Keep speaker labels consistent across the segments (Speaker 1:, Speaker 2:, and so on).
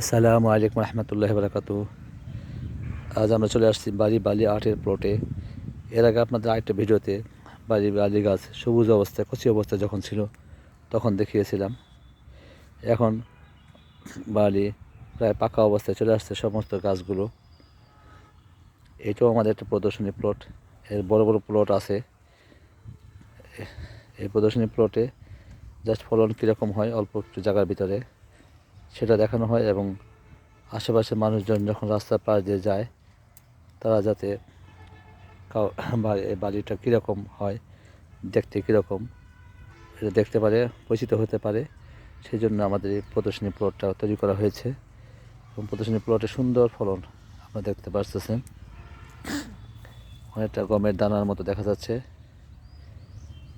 Speaker 1: আসসালামু আলাইকুম রহমতুল্লাহ বরকাত আজ আমরা চলে আসছি বাড়ি বালি আটের প্লটে এর আগে আপনাদের আরেকটা ভিডিওতে বাড়ি বালি গাছ সবুজ অবস্থায় কচি অবস্থায় যখন ছিল, তখন দেখিয়েছিলাম। এখন বালি প্রায় পাকা অবস্থায় চলে আসছে সমস্ত গাছগুলো। এটাও আমাদের একটা প্রদর্শনী প্লট এর বড় বড় প্লট আছে। এই প্রদর্শনী প্লটে জাস্ট ফলন কীরকম হয়, অল্প একটু জায়গার ভিতরে। সেটা দেখানো হয় এবং আশেপাশের মানুষজন যখন রাস্তার পাশ দিয়ে যায়, তারা যাতে বাড়িটা কীরকম হয়, দেখতে কীরকম, এটা দেখতে পারে, পরিচিত হতে পারে সেই জন্য আমাদের এই প্রদর্শনী প্লটটা তৈরি করা হয়েছে। এবং প্রদর্শনী প্লটে সুন্দর ফলন আপনারা দেখতে পারতেছেন। অনেকটা গমের দানার মতো দেখা যাচ্ছে।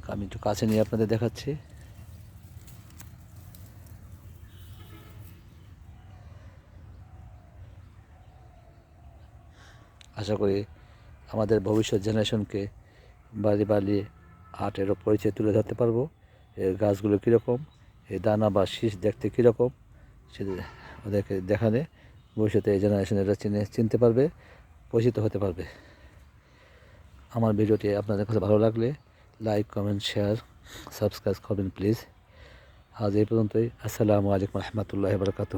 Speaker 1: আমি একটু কাছে নিয়ে আপনাদের দেখাচ্ছি। আশা করি আমাদের ভবিষ্যৎ জেনারেশনকে বাড়ি বাড়ি আর্টেরও পরিচয় তুলে ধরতে পারব। এর গাছগুলো কীরকম? এই দানা বা শীষ দেখতে কীরকম? সে ওদেরকে দেখালে ভবিষ্যতে এই জেনারেশন এটা চিনে, চিনতে পারবে, পরিচিত হতে পারবে। আমার ভিডিওটি আপনাদের কাছে ভালো লাগলে লাইক, কমেন্ট, শেয়ার, সাবস্ক্রাইব করবেন প্লিজ। আজ এই পর্যন্তই। আসসালামু আলাইকুম রহমতুল্লাহ বরকাত